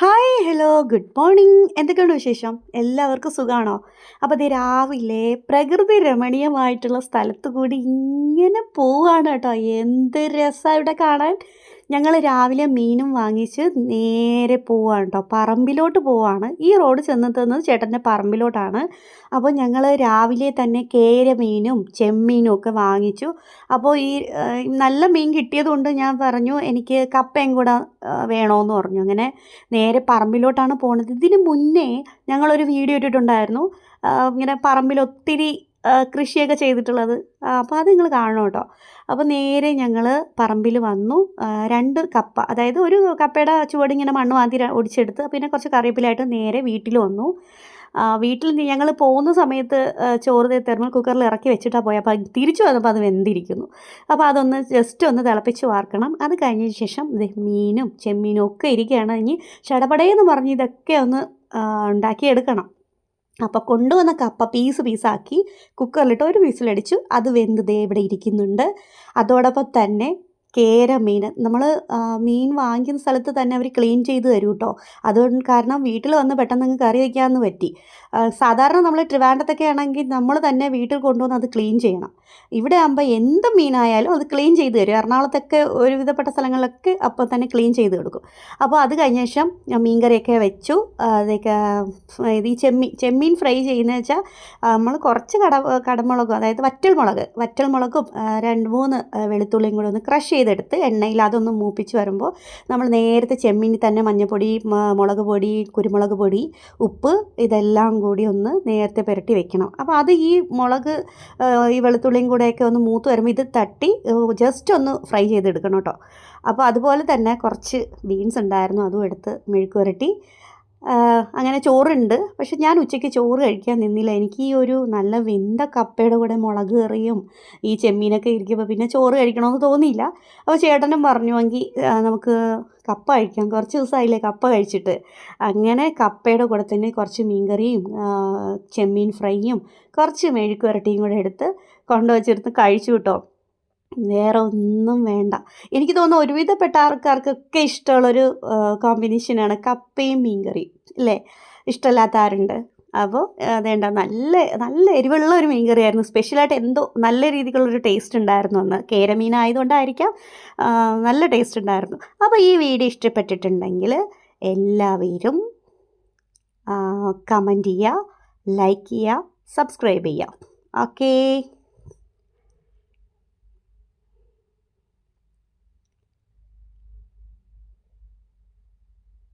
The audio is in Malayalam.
ഹായ് ഹലോ ഗുഡ് മോർണിംഗ് എന്തൊക്കെയുണ്ട് വിശേഷം? എല്ലാവർക്കും സുഖമാണോ അപ്പോൾ ഇത് രാവിലെ പ്രകൃതി രമണീയമായിട്ടുള്ള സ്ഥലത്ത് കൂടി ഇങ്ങനെ പോവുകയാണ് കേട്ടോ. എന്ത് രസമാണ് ഇവിടെ കാണാൻ. ഞങ്ങൾ രാവിലെ മീനും വാങ്ങിച്ച് നേരെ പോവാണ് കേട്ടോ പറമ്പിലോട്ട് പോവാണ്. ഈ റോഡ് ചെന്നെത്തുന്നത് ചേട്ടന്റെ പറമ്പിലോട്ടാണ്. അപ്പോൾ ഞങ്ങൾ രാവിലെ തന്നെ കേര മീനും ചെമ്മീനും ഒക്കെ വാങ്ങിച്ചു. അപ്പോൾ ഈ നല്ല മീൻ കിട്ടിയതുകൊണ്ട് ഞാൻ പറഞ്ഞു എനിക്ക് കപ്പയും കൂടെ വേണമെന്ന് പറഞ്ഞു. അങ്ങനെ നേരെ പറമ്പിലോട്ടാണ് പോണത്. ഇതിന് മുന്നേ ഞങ്ങളൊരു വീഡിയോ ഇട്ടിട്ടുണ്ടായിരുന്നു. ഇങ്ങനെ പറമ്പിൽ ഒത്തിരി കൃഷിയൊക്കെ ചെയ്തിട്ടുള്ളത്. അപ്പോൾ അത് നിങ്ങൾ കാണണം കേട്ടോ. അപ്പോൾ നേരെ ഞങ്ങൾ പറമ്പിൽ വന്നു. രണ്ട് കപ്പ അതായത് ഒരു കപ്പയുടെ ചുവട് ഇങ്ങനെ മണ്ണ് മാന്തി ഒടിച്ചെടുത്ത് പിന്നെ കുറച്ച് കറിവേപ്പിലായിട്ട് നേരെ വീട്ടിൽ വന്നു. വീട്ടിൽ ഞങ്ങൾ പോകുന്ന സമയത്ത് ചോറ് തെർമൽ കുക്കറിൽ ഇറക്കി വെച്ചിട്ടാണ് പോയത് അപ്പോൾ തിരിച്ചു വന്നപ്പോൾ അത് വെന്തിരിക്കുന്നു. അപ്പോൾ അതൊന്ന് ജസ്റ്റ് ഒന്ന് തിളപ്പിച്ച് വാർക്കണം. അത് കഴിഞ്ഞതിന് ശേഷം മീനും ചെമ്മീനും ഒക്കെ ഇരിക്കുകയാണ്. ഇനി ചടപടയെന്ന് പറഞ്ഞ് ഇതൊക്കെ ഒന്ന് ഉണ്ടാക്കിയെടുക്കണം. അപ്പോൾ കൊണ്ടുവന്ന കപ്പ പീസ് പീസാക്കി കുക്കറിലിട്ട് ഒരു വിസിലടിച്ചു. അത് വെന്ത് ദേ ഇവിടെ ഇരിക്കുന്നുണ്ട്. അതോടൊപ്പം തന്നെ കേര മീൻ. നമ്മൾ മീൻ വാങ്ങിക്കുന്ന സ്ഥലത്ത് തന്നെ അവർ ക്ലീൻ ചെയ്ത് തരും കേട്ടോ അതുകൊണ്ട് കാരണം വീട്ടിൽ വന്ന് പെട്ടെന്ന് അങ്ങ് കറി വയ്ക്കാമെന്ന് പറ്റി. സാധാരണ നമ്മൾ ട്രിവാൻഡത്തൊക്കെ ആണെങ്കിൽ നമ്മൾ തന്നെ വീട്ടിൽ കൊണ്ടുവന്ന് അത് ക്ലീൻ ചെയ്യണം. ഇവിടെ ആകുമ്പോൾ എന്ത് മീനായാലും അത് ക്ലീൻ ചെയ്ത് തരും. എറണാകുളത്തൊക്കെ ഒരുവിധപ്പെട്ട സ്ഥലങ്ങളിലൊക്കെ അപ്പോൾ തന്നെ ക്ലീൻ ചെയ്ത് കൊടുക്കും. അപ്പോൾ അത് കഴിഞ്ഞ ശേഷം മീൻകറിയൊക്കെ വെച്ചു. അതൊക്കെ ഈ ചെമ്മീൻ ചെമ്മീൻ ഫ്രൈ ചെയ്യുന്നത് വെച്ചാൽ നമ്മൾ കുറച്ച് കട കടമുളകും അതായത് വറ്റൽ മുളക് വറ്റൽ മുളകും രണ്ട് മൂന്ന് വെളുത്തുള്ളിയും കൂടെ ഒന്ന് ക്രഷ് ചെയ്തെടുത്ത് എണ്ണയിൽ അതൊന്ന് മൂപ്പിച്ച് വരുമ്പോൾ നമ്മൾ നേരത്തെ ചെമ്മീനിൽ തന്നെ മഞ്ഞൾപ്പൊടി മുളക് പൊടി കുരുമുളക് പൊടി ഉപ്പ് ഇതെല്ലാം കൂടി ഒന്ന് നേരത്തെ പുരട്ടി വെക്കണം. അപ്പോൾ അത് ഈ മുളക് ഈ വെളുത്തുള്ളിയും കൂടെയൊക്കെ ഒന്ന് മൂത്ത് വരുമ്പോൾ ഇത് തട്ടി ജസ്റ്റ് ഒന്ന് ഫ്രൈ ചെയ്തെടുക്കണം കേട്ടോ. അപ്പോൾ അതുപോലെ തന്നെ കുറച്ച് ബീൻസ് ഉണ്ടായിരുന്നു അതും എടുത്ത് മെഴുക്ക് പുരട്ടി അങ്ങനെ ചോറുണ്ട്. പക്ഷെ ഞാൻ ഉച്ചയ്ക്ക് ചോറ് കഴിക്കാൻ നിന്നില്ല. എനിക്ക് ഈ ഒരു നല്ല വെന്ത കപ്പയുടെ കൂടെ മുളക് കറിയും ഈ ചെമ്മീനൊക്കെ ഇരിക്കുമ്പോൾ പിന്നെ ചോറ് കഴിക്കണമെന്ന് തോന്നിയില്ല. അപ്പോൾ ചേട്ടനും പറഞ്ഞു എങ്കിൽ നമുക്ക് കപ്പ കഴിക്കാം. കുറച്ച് ദിവസമായില്ലേ കപ്പ കഴിച്ചിട്ട്. അങ്ങനെ കപ്പയുടെ കൂടെ തന്നെ കുറച്ച് മീൻകറിയും ചെമ്മീൻ ഫ്രൈയും കുറച്ച് മെഴുക്ക് വരട്ടിയും കൂടെ എടുത്ത് കൊണ്ടുവച്ചെടുത്ത് കഴിച്ചു കേട്ടോ. വേറെ ഒന്നും വേണ്ട. എനിക്ക് തോന്നുന്നു ഒരുവിധപ്പെട്ട ആൾക്കാർക്കൊക്കെ ഇഷ്ടമുള്ളൊരു കോമ്പിനേഷനാണ് കപ്പയും മീൻകറിയും അല്ലേ ഇഷ്ടമില്ലാത്ത ആരുണ്ട്? അപ്പോൾ അതേണ്ട നല്ല നല്ല എരിവുള്ള ഒരു മീൻകറിയായിരുന്നു. സ്പെഷ്യലായിട്ട് എന്തോ നല്ല രീതിക്കുള്ളൊരു ടേസ്റ്റ് ഉണ്ടായിരുന്നു അന്ന്. കേരമീൻ ആയതുകൊണ്ടായിരിക്കാം നല്ല ടേസ്റ്റ് ഉണ്ടായിരുന്നു. അപ്പോൾ ഈ വീഡിയോ ഇഷ്ടപ്പെട്ടിട്ടുണ്ടെങ്കിൽ എല്ലാവരും കമന്റ് ചെയ്യുക ലൈക്ക് ചെയ്യുക സബ്സ്ക്രൈബ് ചെയ്യുക. ഓക്കേ